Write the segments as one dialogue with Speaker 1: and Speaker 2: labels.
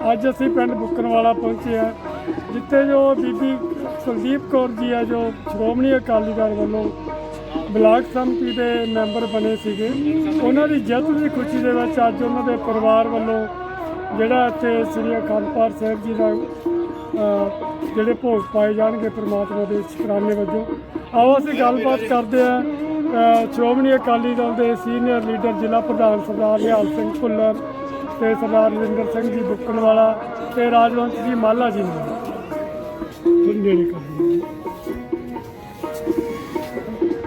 Speaker 1: ਅੱਜ ਅਸੀਂ ਪਿੰਡ ਬੁੱਕਰਵਾਲਾ ਪਹੁੰਚੇ ਆ ਜਿੱਥੇ ਜੋ ਬੀਬੀ ਸੰਦੀਪ ਕੌਰ ਜੀ ਆ, ਜੋ ਸ਼੍ਰੋਮਣੀ ਅਕਾਲੀ ਦਲ ਵੱਲੋਂ ਬਲਾਕ ਸੰਮਤੀ ਦੇ ਮੈਂਬਰ ਬਣੇ ਸੀਗੇ, ਉਹਨਾਂ ਦੀ ਜਿੱਤ ਦੀ ਖੁਸ਼ੀ ਦੇ ਵਿੱਚ ਅੱਜ ਉਹਨਾਂ ਦੇ ਪਰਿਵਾਰ ਵੱਲੋਂ ਜਿਹੜਾ ਇੱਥੇ ਸ੍ਰੀ ਅਖੰਡ ਪਾਠ ਸਾਹਿਬ ਜੀ ਦਾ ਜਿਹੜੇ ਭੋਗ ਪਾਏ ਜਾਣਗੇ ਪ੍ਰਮਾਤਮਾ ਦੇ ਸ਼ੁਕਰਾਨੇ ਵਜੋਂ। ਆਓ ਅਸੀਂ ਗੱਲਬਾਤ ਕਰਦੇ ਆ ਸ਼੍ਰੋਮਣੀ ਅਕਾਲੀ ਦਲ ਦੇ ਸੀਨੀਅਰ ਲੀਡਰ ਜ਼ਿਲ੍ਹਾ ਪ੍ਰਧਾਨ ਸਰਦਾਰ ਨਿਹਾਲ ਸਿੰਘ ਭੁੱਲਰ ਤੇ ਸਰਦਾਰ ਰਵਿੰਦਰ ਸਿੰਘ ਜੀ ਬੁੱਕਣਵਾਲਾ ਤੇ ਰਾਜਵੰਸ਼ ਜੀ ਮਾਲਾ ਜੀ ਨਾਲ ਥੋੜ੍ਹੀ ਨੇੜੇ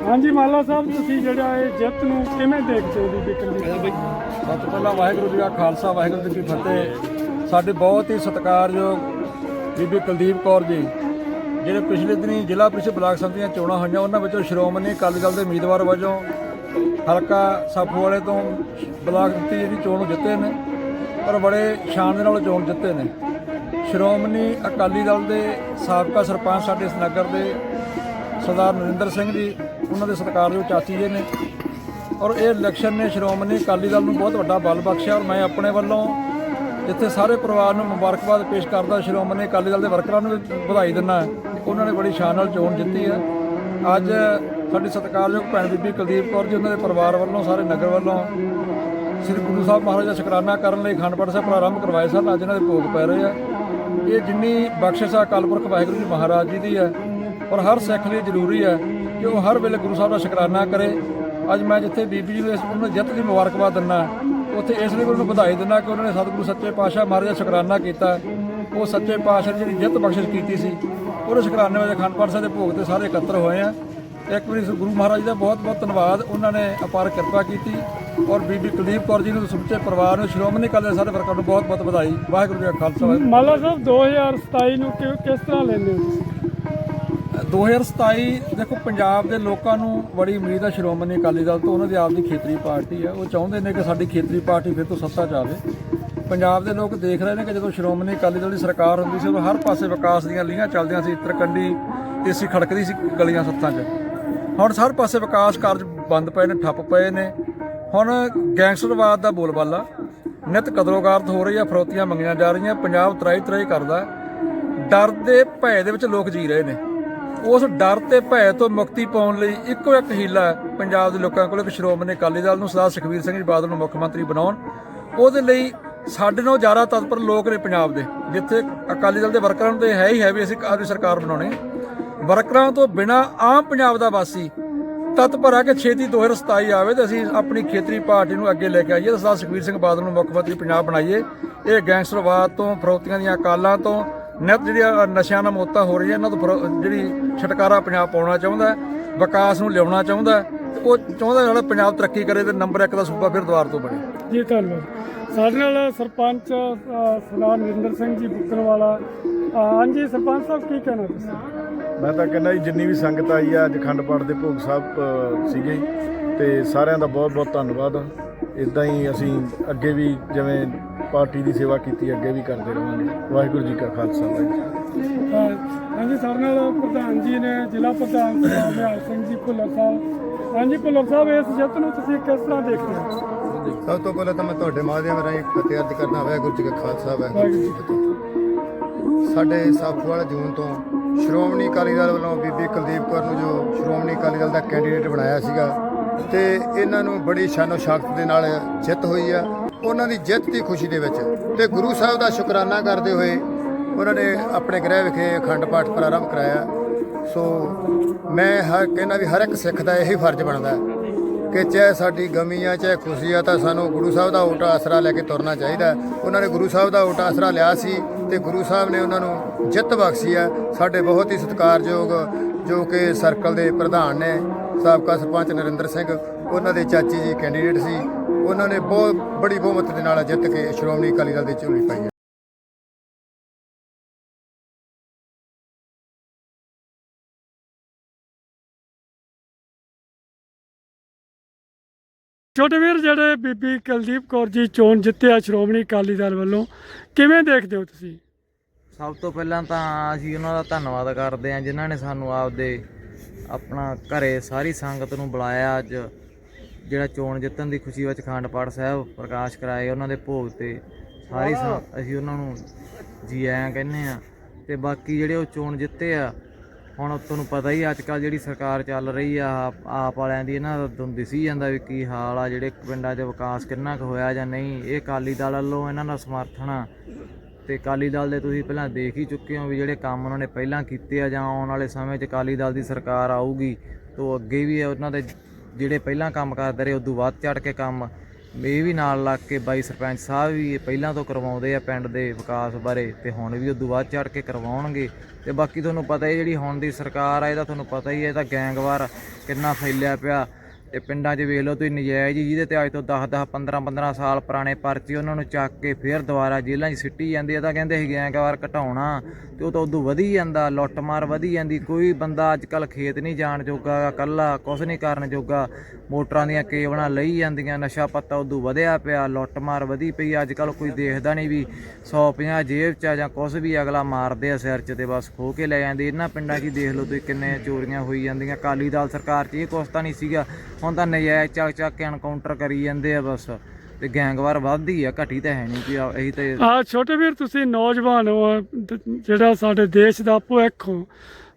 Speaker 1: ਹਾਂਜੀ, ਮਾਲਾ ਸਾਹਿਬ ਤੁਸੀਂ ਜਿਹੜਾ ਇਹ ਜਿੱਤ ਨੂੰ ਕਿਵੇਂ ਦੇਖਦੇ ਹੋ ਬੀਬੀ ਕੁਲਦੀਪ
Speaker 2: ਸਭ ਤੋਂ ਪਹਿਲਾਂ ਵਾਹਿਗੁਰੂ ਜੀ ਕਾ ਖਾਲਸਾ, ਵਾਹਿਗੁਰੂ ਜੀ ਕੀ ਫਤਿਹ। ਸਾਡੇ ਬਹੁਤ ਹੀ ਸਤਿਕਾਰਯੋਗ ਬੀਬੀ ਕੁਲਦੀਪ ਕੌਰ ਜੀ, ਜਿਹੜੇ ਪਿਛਲੇ ਦਿਨੀ ਜ਼ਿਲ੍ਹਾ ਪ੍ਰੀਸ਼ਦ ਬਲਾਕ ਸੰਮਤੀਆਂ ਚੋਣਾਂ ਹੋਈਆਂ, ਉਹਨਾਂ ਵਿੱਚੋਂ ਸ਼੍ਰੋਮਣੀ ਅਕਾਲੀ ਦਲ ਦੇ ਉਮੀਦਵਾਰ ਵਜੋਂ ਹਲਕਾ ਸਾਫੂਵਾਲੇ ਤੋਂ ਬਲਾਕ ਦੀ ਜਿਹੜੀ ਚੋਣ ਜਿੱਤੇ ਨੇ। ਪਰ ਬੜੇ ਸ਼ਾਨ ਦੇ ਨਾਲ ਚੋਣ ਜਿੱਤੇ ਨੇ। ਸ਼੍ਰੋਮਣੀ ਅਕਾਲੀ ਦਲ ਦੇ ਸਾਬਕਾ ਸਰਪੰਚ ਸਾਡੇ ਇਸ ਨਗਰ ਦੇ ਸਰਦਾਰ ਨਰਿੰਦਰ ਸਿੰਘ ਜੀ, ਉਹਨਾਂ ਦੇ ਸਤਿਕਾਰਯੋਗ ਚਾਚੀ ਜੀ ਨੇ। ਔਰ ਇਹ ਇਲੈਕਸ਼ਨ ਨੇ ਸ਼੍ਰੋਮਣੀ ਅਕਾਲੀ ਦਲ ਨੂੰ ਬਹੁਤ ਵੱਡਾ ਬਲ ਬਖਸ਼ਿਆ ਔਰ ਮੈਂ ਆਪਣੇ ਵੱਲੋਂ ਜਿੱਥੇ ਸਾਰੇ ਪਰਿਵਾਰ ਨੂੰ ਮੁਬਾਰਕਬਾਦ ਪੇਸ਼ ਕਰਦਾ ਸ਼੍ਰੋਮਣੀ ਅਕਾਲੀ ਦਲ ਦੇ ਵਰਕਰਾਂ ਨੂੰ ਵੀ ਵਧਾਈ ਦਿੰਦਾ ਉਹਨਾਂ ਨੇ ਬੜੀ ਸ਼ਾਨ ਨਾਲ ਚੋਣ ਜਿੱਤੀ ਹੈ। ਅੱਜ ਸਾਡੀ ਸਤਿਕਾਰਯੋਗ ਭੈਣ ਬੀਬੀ ਕੁਲਦੀਪ ਕੌਰ ਜੀ, ਉਹਨਾਂ ਦੇ ਪਰਿਵਾਰ ਵੱਲੋਂ, ਸਾਰੇ ਨਗਰ ਵੱਲੋਂ ਸ੍ਰੀ ਗੁਰੂ ਸਾਹਿਬ ਮਹਾਰਾਜ ਦਾ ਸ਼ੁਕਰਾਨਾ ਕਰਨ ਲਈ ਅਖੰਡ ਪਾਠ ਸਾਹਿਬ ਪ੍ਰਾਰੰਭ ਕਰਵਾਏ ਸਨ। ਅੱਜ ਇਹਨਾਂ ਦੇ ਭੋਗ ਪੈ ਰਹੇ ਆ। ਇਹ ਜਿੰਨੀ ਬਖਸ਼ਿਸ਼ ਆ ਅਕਾਲ ਪੁਰਖ ਵਾਹਿਗੁਰੂ ਜੀ ਮਹਾਰਾਜ ਜੀ ਦੀ ਹੈ ਔਰ ਹਰ ਸਿੱਖ ਲਈ ਜ਼ਰੂਰੀ ਹੈ ਕਿ ਉਹ ਹਰ ਵੇਲੇ ਗੁਰੂ ਸਾਹਿਬ ਦਾ ਸ਼ੁਕਰਾਨਾ ਕਰੇ। ਅੱਜ ਮੈਂ ਜਿੱਥੇ ਬੀਬੀ ਜੀ ਨੂੰ ਇਸ ਉਹਨਾਂ ਦੀ ਜਿੱਤ ਦੀ ਮੁਬਾਰਕਬਾਦ ਦਿੰਦਾ, ਉੱਥੇ ਇਸ ਲਈ ਉਹਨੂੰ ਵਧਾਈ ਦਿੰਦਾ ਕਿ ਉਹਨਾਂ ਨੇ ਸਤਿਗੁਰੂ ਸੱਚੇ ਪਾਤਸ਼ਾਹ ਮਹਾਰਾਜ ਦਾ ਸ਼ੁਕਰਾਨਾ ਕੀਤਾ। ਉਹ ਸੱਚੇ ਪਾਤਸ਼ਾਹ ਨੇ ਜਿਹੜੀ ਜਿੱਤ ਬਖਸ਼ਿਸ਼ ਕੀਤੀ ਸੀ, ਉਹਦੇ ਸ਼ੁਕਰਾਨੇ ਵਜੋਂ ਅਖੰਡ ਪਾਠ ਸਾਹਿਬ ਦੇ ਭੋਗ ਤੇ ਸਾਰੇ ਇਕੱਤਰ ਹੋਏ ਆ। ਇੱਕ ਵਾਰੀ ਗੁਰੂ ਮਹਾਰਾਜ ਜੀ ਦਾ ਬਹੁਤ ਬਹੁਤ ਧੰਨਵਾਦ। ਉਹਨਾਂ ਨੇ ਅਪਾਰ ਕਿਰਪਾ ਕੀਤੀ। ਔਰ ਬੀਬੀ ਕੁਲਦੀਪ ਕੌਰ ਜੀ ਨੂੰ ਸਮੁੱਚੇ ਪਰਿਵਾਰ ਨੂੰ ਸ਼੍ਰੋਮਣੀ ਅਕਾਲੀ ਸਾਰੇ ਵਰਕਰਾਂ ਨੂੰ ਬਹੁਤ ਬਹੁਤ ਵਧਾਈ। ਵਾਹਿਗੁਰੂ ਜੀ ਕਾ ਖਾਲਸਾ
Speaker 1: ਮਾਲਾ ਸਾਹਿਬ 2027 ਨੂੰ ਕਿਸ ਤਰ੍ਹਾਂ ਲੈਂਦੇ ਹੋ ਤੁਸੀਂ?
Speaker 2: 2027 ਦੇਖੋ ਪੰਜਾਬ ਦੇ ਲੋਕਾਂ ਨੂੰ ਬੜੀ ਉਮੀਦ ਹੈ ਸ਼੍ਰੋਮਣੀ ਅਕਾਲੀ ਦਲ ਤੋਂ। ਉਹਨਾਂ ਦੀ ਆਪਦੀ ਖੇਤਰੀ ਪਾਰਟੀ ਹੈ ਉਹ ਚਾਹੁੰਦੇ ਨੇ ਕਿ ਸਾਡੀ ਖੇਤਰੀ ਪਾਰਟੀ ਫਿਰ ਤੋਂ ਸੱਤਾ 'ਚ ਆਵੇ। ਪੰਜਾਬ ਦੇ ਲੋਕ ਦੇਖ ਰਹੇ ਨੇ ਕਿ ਜਦੋਂ ਸ਼੍ਰੋਮਣੀ ਅਕਾਲੀ ਦਲ ਦੀ ਸਰਕਾਰ ਹੁੰਦੀ ਸੀ ਉਦੋਂ ਹਰ ਪਾਸੇ ਵਿਕਾਸ ਦੀਆਂ ਲੀਹਾਂ ਚੱਲਦੀਆਂ ਸੀ। ਤਰਕੰਡੀ ਏਸੀ ਖੜਕਦੀ ਸੀ ਗਲੀਆਂ ਸੱਤਾਂ 'ਚ। ਹੁਣ ਹਰ ਪਾਸੇ ਵਿਕਾਸ ਕਾਰਜ ਬੰਦ ਪਏ ਨੇ ਠੱਪ ਪਏ ਨੇ। ਹੁਣ ਗੈਂਗਸਟਰਵਾਦ ਦਾ ਬੋਲਬਾਲਾ। ਨਿਤ ਕਦਰੋਗਾਰਤ ਹੋ ਰਹੀ ਆ ਫਰੋਤੀਆਂ ਮੰਗੀਆਂ ਜਾ ਰਹੀਆਂ, ਪੰਜਾਬ ਤਰਾਈ ਤਰਾਈ ਕਰਦਾ। ਡਰ ਦੇ ਭੈ ਦੇ ਵਿੱਚ ਲੋਕ ਜੀ ਰਹੇ ਨੇ। ਉਸ ਡਰ ਤੇ ਭੈ ਤੋਂ ਮੁਕਤੀ ਪਾਉਣ ਲਈ ਇੱਕੋ ਇੱਕ ਹੀਲਾ ਪੰਜਾਬ ਦੇ ਲੋਕਾਂ ਕੋਲ ਇੱਕ ਸ਼੍ਰੋਮਣੀ ਅਕਾਲੀ ਦਲ ਨੂੰ ਸਰਦਾਰ ਸੁਖਬੀਰ ਸਿੰਘ ਜੀ ਬਾਦਲ ਨੂੰ ਮੁੱਖ ਮੰਤਰੀ ਬਣਾਉਣ। ਉਹਦੇ ਲਈ ਸਾਡੇ ਨਾਲੋਂ ਜ਼ਿਆਦਾ ਤਤਪਰ ਲੋਕ ਨੇ ਪੰਜਾਬ ਦੇ, ਜਿੱਥੇ ਅਕਾਲੀ ਦਲ ਦੇ ਵਰਕਰਾਂ ਨੂੰ ਤੇ ਹੈ ਹੀ ਹੈ ਵੀ ਅਸੀਂ ਆਪਦੀ ਸਰਕਾਰ ਬਣਾਉਣੀ। ਵਰਕਰਾਂ ਤੋਂ ਬਿਨਾ ਆਮ ਪੰਜਾਬ ਦਾ ਵਾਸੀ ਤਤਪਰ ਆ ਕਿ ਛੇਤੀ 2027 ਆਵੇ ਤੇ ਅਸੀਂ ਆਪਣੀ ਖੇਤਰੀ ਪਾਰਟੀ ਨੂੰ ਅੱਗੇ ਲੈ ਕੇ ਆਈਏ ਸਰਦਾਰ ਸੁਖਬੀਰ ਸਿੰਘ ਬਾਦਲ ਨੂੰ ਮੁੱਖ ਮੰਤਰੀ ਪੰਜਾਬ ਬਣਾਈਏ। ਇਹ ਗੈਂਗਸਟਰਵਾਦ ਤੋਂ, ਫਰੋਤੀਆਂ ਦੀਆਂ ਕਾਲਾਂ ਤੋਂ, ਨਿਤ ਜਿਹੜੀਆਂ ਨਸ਼ਿਆਂ ਨਾਲ ਮੌਤਾਂ ਹੋ ਰਹੀਆਂ, ਇਹਨਾਂ ਤੋਂ ਫਰੋ- ਜਿਹੜੀ ਛਟਕਾਰਾ ਪੰਜਾਬ ਪਾਉਣਾ ਚਾਹੁੰਦਾ ਵਿਕਾਸ ਨੂੰ ਲਿਆਉਣਾ ਚਾਹੁੰਦਾ ਉਹ ਚਾਹੁੰਦਾ ਜਿਹੜਾ ਪੰਜਾਬ ਤਰੱਕੀ ਕਰੇ ਤੇ ਨੰਬਰ 1 ਦਾ ਸੂਬਾ ਫਿਰ ਦੁਆਰ ਤੋਂ ਬਣੇ।
Speaker 1: ਜੀ, ਧੰਨਵਾਦ। ਸਾਡੇ ਨਾਲ ਸਰਪੰਚ ਸਰਦਾਰ ਨਰਿੰਦਰ ਸਿੰਘ ਜੀ ਬੁੱਕਣਵਾਲਾ ਹਾਂਜੀ, ਸਰਪੰਚ ਸਾਹਿਬ, ਕੀ ਕਹਿਣਾ ਤੁਸੀਂ?
Speaker 3: ਮੈਂ ਤਾਂ ਕਹਿੰਦਾ ਜੀ ਜਿੰਨੀ ਵੀ ਸੰਗਤ ਆਈ ਆ ਅੱਜ ਅਖੰਡ ਪਾਠ ਦੇ ਭੋਗ ਸਾਹਿਬ ਸੀਗੇ। ਤੇ ਸਾਰਿਆਂ ਦਾ ਬਹੁਤ ਬਹੁਤ ਧੰਨਵਾਦ। ਇਦਾਂ ਹੀ ਅਸੀਂ ਅੱਗੇ ਵੀ ਜਿਵੇਂ ਪਾਰਟੀ ਦੀ ਸੇਵਾ ਕੀਤੀ ਅੱਗੇ ਵੀ ਕਰਦੇ ਰਹਾਂਗੇ। ਵਾਹਿਗੁਰੂ ਜੀ ਕਾ ਖਾਲਸਾ ਵਾਹਿਗੁਰੂ ਜੀ ਕੀ ਫਤਿਹ।
Speaker 1: ਅ, ਹਾਂਜੀ ਸਾਡੇ ਨਾਲ ਪ੍ਰਧਾਨ ਜੀ ਨੇ ਜ਼ਿਲ੍ਹਾ ਪ੍ਰਧਾਨ ਸਰਦਾਰ ਨਿਹਾਲ ਸਿੰਘ ਜੀ ਭੁੱਲਰ ਸਾਹਿਬ। ਹਾਂਜੀ ਭੁੱਲਰ ਸਾਹਿਬ ਇਸ ਜਿੱਤ ਨੂੰ ਤੁਸੀਂ ਕਿਸ ਤਰ੍ਹਾਂ ਦੇਖਦੇ ਹੋ?
Speaker 4: ਸਭ ਤੋਂ ਪਹਿਲਾਂ ਤਾਂ ਮੈਂ ਤੁਹਾਡੇ ਮਾਧਿਅਮ ਰਾਹੀਂ ਫਤਿਹ ਅਰਜ਼ ਕਰਨਾ ਵਾਹਿਗੁਰੂ ਜੀ ਕਾ ਖਾਲਸਾ ਵਾਹਿਗੁਰੂ ਜੀ ਕੀ ਫਤਿਹ। ਸਾਡੇ ਸਾਫੂਵਾਲ ਜੂਨ ਤੋਂ ਸ਼੍ਰੋਮਣੀ ਅਕਾਲੀ ਦਲ ਵੱਲੋਂ ਬੀਬੀ ਕੁਲਦੀਪ ਕੌਰ ਨੂੰ ਜੋ ਸ਼੍ਰੋਮਣੀ ਅਕਾਲੀ ਦਲ ਦਾ ਕੈਂਡੀਡੇਟ ਬਣਾਇਆ ਸੀਗਾ ਤੇ ਇਹਨਾਂ ਨੂੰ ਬੜੀ ਸ਼ਾਨੋ ਸ਼ੌਕਤ ਦੇ ਨਾਲ ਜਿੱਤ ਹੋਈ ਆ। ਉਹਨਾਂ ਦੀ ਜਿੱਤ ਦੀ ਖੁਸ਼ੀ ਦੇ ਵਿੱਚ ਤੇ ਗੁਰੂ ਸਾਹਿਬ ਦਾ ਸ਼ੁਕਰਾਨਾ ਕਰਦੇ ਹੋਏ ਉਹਨਾਂ ਨੇ ਆਪਣੇ ਗ੍ਰਹਿ ਵਿਖੇ ਅਖੰਡ ਪਾਠ ਪ੍ਰਾਰੰਭ ਕਰਾਇਆ। ਸੋ ਮੈਂ ਹਰ ਕਹਿੰਦਾ ਵੀ ਹਰ ਇੱਕ ਸਿੱਖ ਦਾ ਇਹੀ ਫਰਜ਼ ਬਣਦਾ ਕਿ ਚਾਹੇ ਸਾਡੀ ਗਮੀ ਆ ਚਾਹੇ ਖੁਸ਼ੀ ਆ ਤਾਂ ਸਾਨੂੰ ਗੁਰੂ ਸਾਹਿਬ ਦਾ ਓਟਾ ਆਸਰਾ ਲੈ ਕੇ ਤੁਰਨਾ ਚਾਹੀਦਾ ਉਹਨਾਂ ਨੇ ਗੁਰੂ ਸਾਹਿਬ ਦਾ ਓਟਾ ਆਸਰਾ ਲਿਆ ਸੀ। ਤੇ ਗੁਰੂ ਸਾਹਿਬ ਨੇ ਉਹਨਾਂ ਨੂੰ ਜਿੱਤ ਬਖਸ਼ੀ ਆ ਸਾਡੇ ਬਹੁਤ ਹੀ ਸਤਿਕਾਰਯੋਗ ਜੋ ਕਿ ਸਰਕਲ ਦੇ ਪ੍ਰਧਾਨ ਨੇ, ਸਾਬਕਾ ਸਰਪੰਚ ਨਰਿੰਦਰ ਸਿੰਘ, ਉਹਨਾਂ ਦੇ ਚਾਚੀ ਜੀ ਕੈਂਡੀਡੇਟ ਸੀ। ਉਹਨਾਂ ਨੇ ਬਹੁਤ, ਬੜੀ ਬਹੁਮਤ ਦੇ ਨਾਲ ਜਿੱਤ ਕੇ ਸ਼੍ਰੋਮਣੀ ਅਕਾਲੀ ਦਲ ਦੀ ਝੋਲੀ ਪਾਈ
Speaker 1: ਛੋਟੇ ਵੀਰ, ਜਿਹੜੇ ਬੀਬੀ ਕੁਲਦੀਪ ਕੌਰ ਜੀ ਚੋਣ ਜਿੱਤਿਆ ਸ਼੍ਰੋਮਣੀ ਅਕਾਲੀ ਦਲ ਵੱਲੋਂ, ਕਿਵੇਂ ਦੇਖਦੇ ਹੋ ਤੁਸੀਂ?
Speaker 5: ਸਭ ਤੋਂ ਪਹਿਲਾਂ ਤਾਂ ਅਸੀਂ ਉਹਨਾਂ ਦਾ ਧੰਨਵਾਦ ਕਰਦੇ ਹਾਂ ਜਿਨ੍ਹਾਂ ਨੇ ਸਾਨੂੰ ਆਪਦੇ ਆਪਣਾ ਘਰੇ ਸਾਰੀ ਸੰਗਤ ਨੂੰ ਬੁਲਾਇਆ ਅੱਜ ਜਿਹੜਾ ਚੋਣ ਜਿੱਤਣ ਦੀ ਖੁਸ਼ੀ ਵਿੱਚ ਖੰਡ ਪਾਠ ਸਾਹਿਬ ਪ੍ਰਕਾਸ਼ ਕਰਾਏ ਉਹਨਾਂ ਦੇ ਭੋਗ ਤੇ। ਸਾਰੀ ਅਸੀਂ ਉਹਨਾਂ ਨੂੰ ਜੀ ਆਇਆਂ ਕਹਿੰਦੇ ਆ ਤੇ ਬਾਕੀ ਜਿਹੜੇ ਉਹ ਚੋਣ ਜਿੱਤੇ ਆ ਹੁਣ ਤੁਹਾਨੂੰ ਪਤਾ ਹੀ ਅੱਜ ਕੱਲ ਜਿਹੜੀ ਸਰਕਾਰ ਚੱਲ ਰਹੀ ਆ ਆਪ- ਵਾਲਿਆਂ ਦੀ ਇਹਨਾਂ ਦਾ ਦਿਸੀ ਜਾਂਦਾ ਵੀ ਕੀ ਹਾਲ ਆ ਜਿਹੜੇ ਪਿੰਡਾਂ 'ਚ ਵਿਕਾਸ ਕਿੰਨਾ ਕੁ ਹੋਇਆ ਜਾਂ ਨਹੀਂ। ਇਹ ਅਕਾਲੀ ਦਲ ਵੱਲੋਂ ਇਹਨਾਂ ਦਾ ਸਮਰਥਨ ਆ। ਤੇ ਅਕਾਲੀ ਦਲ ਦੇ ਤੁਸੀਂ ਪਹਿਲਾਂ ਦੇਖ ਹੀ ਚੁੱਕੇ ਹੋ ਵੀ ਜਿਹੜੇ ਕੰਮ ਉਹਨਾਂ ਨੇ ਪਹਿਲਾਂ ਕੀਤੇ ਆ ਜਾਂ ਆਉਣ ਵਾਲੇ ਸਮੇਂ 'ਚ ਅਕਾਲੀ ਦਲ ਦੀ ਸਰਕਾਰ ਆਊਗੀ, ਤੋਂ ਅੱਗੇ ਵੀ ਉਹਨਾਂ ਦੇ ਜਿਹੜੇ ਪਹਿਲਾਂ ਕੰਮ ਕਰਦੇ ਰਹੇ, ਉਦੋਂ ਵੱਧ ਚੜ ਕੇ ਕੰਮ। ਇਹ ਵੀ ਨਾਲ ਲੱਗ ਕੇ ਬਾਈ ਸਰਪੰਚ ਸਾਹਿਬ ਵੀ ਇਹ ਪਹਿਲਾਂ ਤੋਂ ਕਰਵਾਉਂਦੇ ਆ ਪਿੰਡ ਦੇ ਵਿਕਾਸ ਬਾਰੇ, ਤੇ ਹੁਣ ਵੀ ਉਦੋਂ ਵੱਧ ਚੜ ਕੇ ਕਰਵਾਉਣਗੇ। ਤੇ ਬਾਕੀ ਤੁਹਾਨੂੰ ਪਤਾ ਹੀ ਜਿਹੜੀ ਹੁਣ ਦੀ ਸਰਕਾਰ ਆ ਇਹਦਾ ਤੁਹਾਨੂੰ ਪਤਾ ਹੀ ਹੈ ਇਹਦਾ ਗੈਂਗਵਾਰ ਕਿੰਨਾ ਫੈਲਿਆ ਪਿਆ। ਤੇ ਪਿੰਡਾਂ 'ਚ ਵੇਖ ਲਓ ਤੁਸੀਂ ਨਜਾਇਜ਼ ਹੀ, ਜਿਹਦੇ ਤੇ ਅੱਜ ਤੋਂ 10 10 15 15 ਸਾਲ ਪੁਰਾਣੇ ਪਰਚੇ ਉਹਨਾਂ ਨੂੰ ਚੱਕ ਕੇ ਫੇਰ ਦੁਬਾਰਾ ਜੇਲ੍ਹਾਂ 'ਚ ਸਿੱਟੀ ਜਾਂਦੀ ਆ, ਤਾਂ ਕਹਿੰਦੇ ਸੀ ਗੈਂਗਵਾਰ ਘਟਾਉਣਾ, ਤੇ ਉਹ ਤਾਂ ਉਦੋਂ ਵਧੀ ਜਾਂਦਾ, ਲੁੱਟਮਾਰ ਵਧੀ ਜਾਂਦੀ, ਕੋਈ ਬੰਦਾ ਅੱਜ ਕੱਲ ਖੇਤ ਨਹੀਂ ਜਾਣ ਜੋਗਾ ਕੱਲਾ ਕੁਝ ਨਹੀਂ ਕਰਨ ਜੋਗਾ, ਮੋਟਰਾਂ ਦੀਆਂ ਕੇਵਲਾਂ ਲਈ ਜਾਂਦੀਆਂ, ਨਸ਼ਾ ਪੱਤਾ ਉਦੋਂ ਵਧਿਆ ਪਿਆ, ਲੁੱਟਮਾਰ ਵਧੀ ਪਈ ਅੱਜ ਕੱਲ ਕੋਈ ਦੇਖਦਾ ਨਹੀਂ ਵੀ 150 ਜੇਬ 'ਚ ਆ ਜਾਂ ਕੁਝ ਵੀ, ਅਗਲਾ ਮਾਰਦੇ ਆ ਸਿਰ 'ਚ ਤੇ ਬਸ ਖੋ ਕੇ ਲੈ ਜਾਂਦੇ, ਇਹਨਾਂ ਪਿੰਡਾਂ 'ਚ ਹੀ ਦੇਖ ਲਓ ਤੁਸੀਂ ਕਿੰਨੇ ਚੋਰੀਆਂ ਹੋਈ ਜਾਂਦੀਆਂ, ਅਕਾਲੀ ਦਲ ਸਰਕਾਰ 'ਚ ਇਹ ਕੁਛ ਤਾਂ ਨਹੀਂ ਸੀਗਾ ਹੁਣ ਤਾਂ ਨਜਾਇਜ਼ ਚੱਕ ਚੱਕ ਕੇ ਐਨਕਾਊਂਟਰ ਕਰੀ ਜਾਂਦੇ ਆ ਬਸ। ਤੇ ਗੈਂਗਵਾਰ ਵੱਧਦੀ ਆ, ਘਟੀ ਤਾਂ ਹੈ ਨਹੀਂ ਕਿ ਇਹੀ ਤੇ
Speaker 1: ਆ ਛੋਟੇ ਵੀਰ, ਤੁਸੀਂ ਨੌਜਵਾਨ ਹੋ ਜਿਹੜਾ ਸਾਡੇ ਦੇਸ਼ ਦਾ ਭਵਿੱਖ ਹੋ,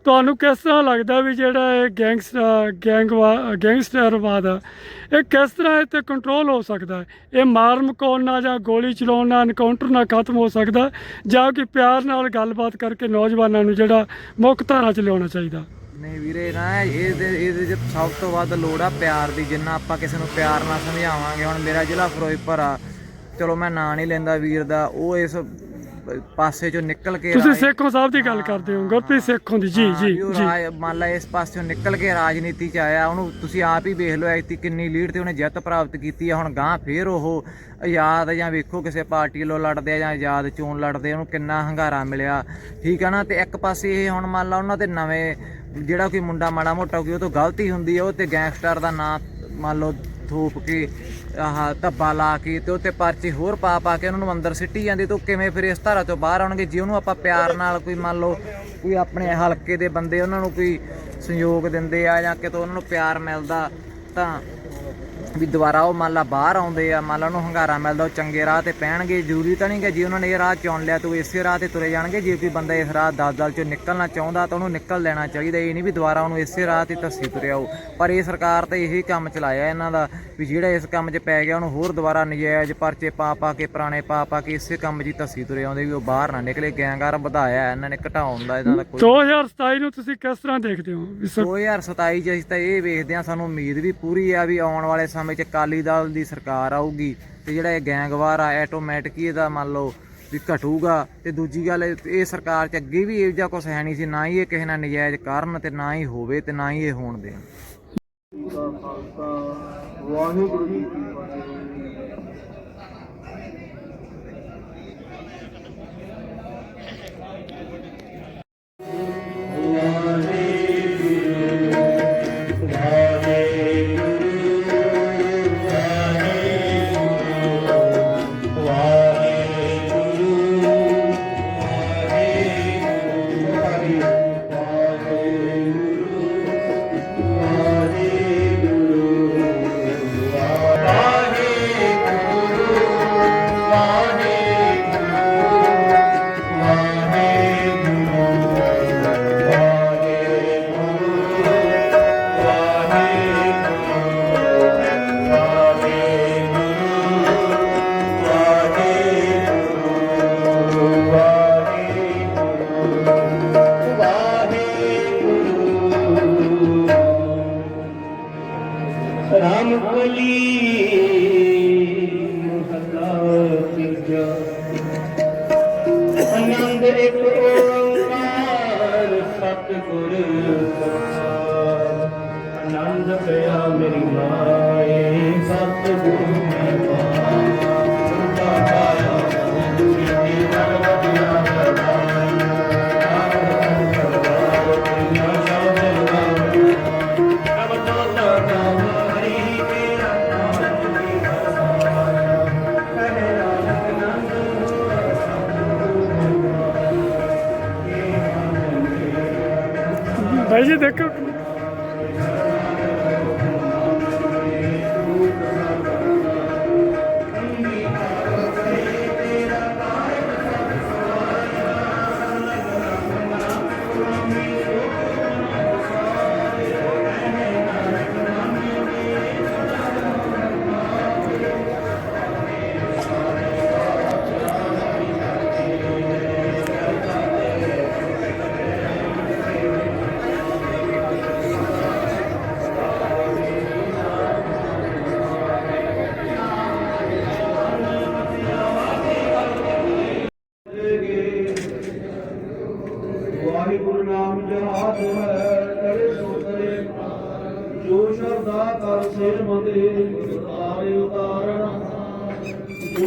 Speaker 1: ਤੁਹਾਨੂੰ ਕਿਸ ਤਰ੍ਹਾਂ ਲੱਗਦਾ ਵੀ ਜਿਹੜਾ ਇਹ ਗੈਂਗਸਟਰ ਗੈਂਗਵਾ ਗੈਂਗਸਟਰਵਾਦ ਆ, ਇਹ ਕਿਸ ਤਰ੍ਹਾਂ ਇਹ ਤੇ ਕੰਟਰੋਲ ਹੋ ਸਕਦਾ? ਹੈ ਇਹ ਮਾਰ ਮਕਾਉਣ ਨਾਲ ਜਾਂ ਗੋਲੀ ਚਲਾਉਣ ਨਾਲ ਐਨਕਾਊਂਟਰ ਨਾਲ ਖਤਮ ਹੋ ਸਕਦਾ? ਜਾਂ ਕਿ ਪਿਆਰ ਨਾਲ ਗੱਲਬਾਤ ਕਰਕੇ ਨੌਜਵਾਨਾਂ ਨੂੰ ਜਿਹੜਾ ਮੁੱਖ ਧਾਰਾ ਚ ਲਿਆਉਣਾ ਚਾਹੀਦਾ?
Speaker 5: ਨਹੀਂ ਵੀਰੇ ਨਾ ਇਹਦੇ ਇਹਦੇ 'ਚ ਸਭ ਤੋਂ ਵੱਧ ਲੋੜ ਆ ਪਿਆਰ ਦੀ, ਜਿੰਨਾ ਆਪਾਂ ਕਿਸੇ ਨੂੰ ਪਿਆਰ ਨਾਲ ਸਮਝਾਵਾਂਗੇ। ਹੁਣ ਮੇਰਾ ਜ਼ਿਲ੍ਹਾ ਫਿਰੋਜ਼ਪੁਰ ਆ। ਚਲੋ ਮੈਂ ਨਾਂ ਨਹੀਂ ਲੈਂਦਾ ਵੀਰ ਦਾ, ਉਹ ਇਸ ਪਾਸੇ ਚੋਂ ਨਿਕਲ ਕੇ
Speaker 1: ਤੁਸੀਂ ਸੇਖੋਂ ਸਾਹਿਬ ਦੀ ਗੱਲ ਕਰਦੇ ਹੋ ਗੁਰਪ੍ਰੀਤ ਸੇਖੋਂ ਦੀ ਜੀ
Speaker 5: ਹਾਂ,
Speaker 1: ਜੀ ਜੀ।
Speaker 5: ਮੰਨ ਲਾ ਇਸ ਪਾਸਿਓਂ ਨਿਕਲ ਕੇ ਰਾਜਨੀਤੀ ਚ ਆਇਆ ਉਹਨੂੰ ਤੁਸੀਂ ਆਪ ਹੀ ਵੇਖ ਲਓ ਐਤੀ ਕਿੰਨੀ ਲੀਡ ਤੇ ਉਹਨੇ ਜਿੱਤ ਪ੍ਰਾਪਤ ਕੀਤੀ ਆ ਹੁਣ ਗਾਂ ਫੇਰ ਉਹ ਆਜ਼ਾਦ ਜਾਂ ਵੇਖੋ ਕਿਸੇ ਪਾਰਟੀ ਵੱਲੋਂ ਲੜਦੇ ਆ ਜਾਂ ਆਜ਼ਾਦ ਚੋਣ ਲੜਦੇ ਉਹਨੂੰ ਕਿੰਨਾ ਹੰਗਾਰਾ ਮਿਲਿਆ। ਠੀਕ ਆ ਨਾ ਤੇ ਇੱਕ ਪਾਸੇ ਇਹ ਹੁਣ ਮੰਨ ਲਾ ਉਹਨਾਂ ਤੇ ਨਵੇਂ ਜਿਹੜਾ ਕੋਈ ਮੁੰਡਾ ਮਾੜਾ ਮੋਟਾ ਕੋਈ ਉਹ ਤੋਂ ਗਲਤੀ ਹੁੰਦੀ ਆ ਉਹ ਤੇ ਗੈਂਗਸਟਰ ਦਾ ਨਾਂ ਮੰਨ ਲਓ ਥੋਪ ਕੇ, ਆਹ ਧੱਬਾ ਲਾ ਕੇ ਤੇ ਉੱਤੇ ਪਰਚੇ ਹੋਰ ਪਾ ਪਾ ਕੇ ਉਹਨਾਂ ਨੂੰ ਅੰਦਰ ਸਿੱਟੀ ਜਾਂਦੀ ਤਾਂ ਉਹ ਕਿਵੇਂ ਫਿਰ ਇਸ ਧਾਰਾ ਤੋਂ ਬਾਹਰ ਆਉਣਗੇ? ਜੇ ਉਹਨੂੰ ਆਪਾਂ ਪਿਆਰ ਨਾਲ ਕੋਈ ਮੰਨ ਲਓ ਕੋਈ ਆਪਣੇ ਹਲਕੇ ਦੇ ਬੰਦੇ ਉਹਨਾਂ ਨੂੰ ਕੋਈ ਸਹਿਯੋਗ ਦਿੰਦੇ ਆ ਜਾਂ ਕਿਤੋਂ ਉਹਨਾਂ ਨੂੰ ਪਿਆਰ ਮਿਲਦਾ, ਤਾਂ ਵੀ ਦੁਬਾਰਾ ਉਹ ਮੰਨ ਲਾ ਬਾਹਰ ਆਉਂਦੇ ਆ ਮੰਨ ਲਾ ਉਹਨੂੰ ਹੰਗਾਰਾ ਮਿਲਦਾ ਉਹ ਚੰਗੇ ਰਾਹ ਤੇ ਪੈਣਗੇ ਜ਼ਰੂਰੀ ਤਾਂ ਨਹੀਂ ਕਿ ਜੇ ਉਹਨਾਂ ਨੇ ਇਹ ਰਾਹ ਚੁਣ ਲਿਆ ਤਾਂ ਇਸੇ ਰਾਹ ਤੇ ਤੁਰੇ ਜਾਣਗੇ। ਜੇ ਕੋਈ ਬੰਦਾ ਇਸ ਰਾਹ ਦਲਦਲ ਚੋਂ ਨਿਕਲਣਾ ਚਾਹੁੰਦਾ ਤਾਂ ਉਹਨੂੰ ਨਿਕਲ ਲੈਣਾ ਚਾਹੀਦਾ। ਇਹ ਨਹੀਂ ਵੀ ਦੁਬਾਰਾ ਉਹਨੂੰ ਇਸੇ ਰਾਹ ਤੇ ਧੱਸੀ ਤੁਰਿਆ ਉਹ ਪਰ ਇਹ ਸਰਕਾਰ ਤਾਂ ਇਹੀ ਕੰਮ ਚਲਾਇਆ ਇਹਨਾਂ ਦਾ ਵੀ ਜਿਹੜਾ ਇਸ ਕੰਮ 'ਚ ਪੈ ਗਿਆ ਉਹਨੂੰ ਹੋਰ ਦੁਬਾਰਾ ਨਜਾਇਜ਼ ਪਰਚੇ ਪਾ ਪਾ ਕੇ ਪੁਰਾਣੇ ਪਾ ਪਾ ਕੇ ਇਸੇ ਕੰਮ 'ਚ ਧੱਸੀ ਤੁਰੇ ਆਉਂਦੇ ਵੀ ਉਹ ਬਾਹਰ ਨਾ ਨਿਕਲੇ। ਗੈਂਗਾਰ ਵਧਾਇਆ ਇਹਨਾਂ ਨੇ ਘਟਾਉਣ ਦਾ ਇਹਨਾਂ ਦਾ ਕੋਈ
Speaker 1: 2027 ਨੂੰ ਤੁਸੀਂ ਕਿਸ ਤਰ੍ਹਾਂ ਦੇਖਦੇ ਹੋ? ਵੀ ਸਰ
Speaker 5: 2027 ਚ ਅਸੀਂ ਤਾਂ ਇਹ ਵੇਖਦੇ ਹਾਂ ਸਾਨੂੰ ਉਮੀਦ ਵੀ ਪੂਰੀ ਆ ਵੀ ਆਉਣ ਵਾਲੇ ਸਮੇਂ 'ਚ ਅਕਾਲੀ ਦਲ ਦੀ ਸਰਕਾਰ ਆਊਗੀ ਤੇ ਜਿਹੜਾ ਇਹ ਗੈਂਗਵਾਰ ਆ ਆਟੋਮੈਟਿਕ ਹੀ ਇਹਦਾ ਮੰਨ ਲਓ ਵੀ ਘਟੂਗਾ। ਤੇ ਦੂਜੀ ਗੱਲ, ਇਹ ਸਰਕਾਰ 'ਚ ਅੱਗੇ ਵੀ ਇਹੋ ਜਿਹਾ ਕੁਝ ਹੈ ਨਹੀਂ ਸੀ, ਨਾ ਹੀ ਇਹ ਕਿਸੇ ਨਾਲ ਨਜਾਇਜ਼ ਕਰਨ ਤੇ ਨਾ ਹੀ ਹੋਵੇ ਤੇ ਨਾ ਹੀ ਇਹ ਹੋਣ ਦੇਣ।
Speaker 6: ਰਾਮ ਸਤਿਗੁਰ ਆਨੰਦ ਪਿਆ ਮੇਰੀ ਮਾਏ ਸਤਿਗੁਰ। ਮੈਂ
Speaker 1: ਭਾਈ ਜੀ ਦੇਖੋ
Speaker 7: ਜੋ